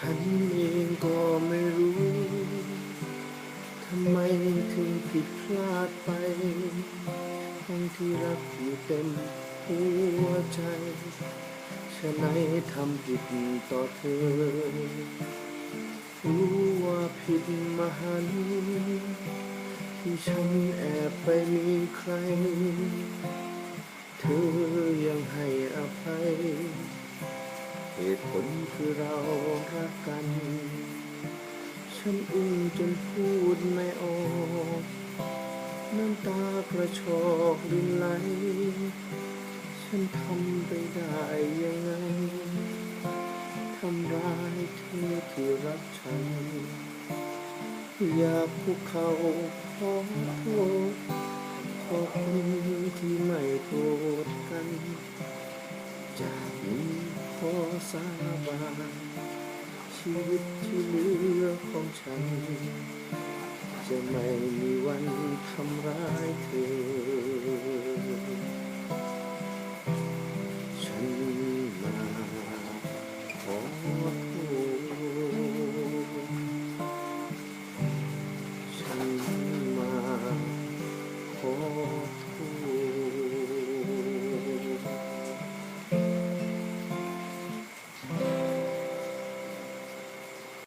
ฉันเองก็ไม่รู้ทำไมถึงผิดพลาดไปทั้งที่รักอยู่เต็มหัวใจฉะไหนทำผิดต่อเธอ รู้ว่าผิดมหันที่ฉันแอบไปมีใคร เธอยังให้อภัยเหตุผล คือเรารักกัน ฉันอึ้งจนพูดไม่ออก น้ำตากระชอกรินไหล ฉันทำไปได้ยังไง ทำร้ายเธอที่รักฉัน อยากคุกเขาขอโทษขอบคุณที่ไม่โกรธกัน สาบานชีวิตที่เหลือของฉัน จะไม่มีวันทำร้ายเธอ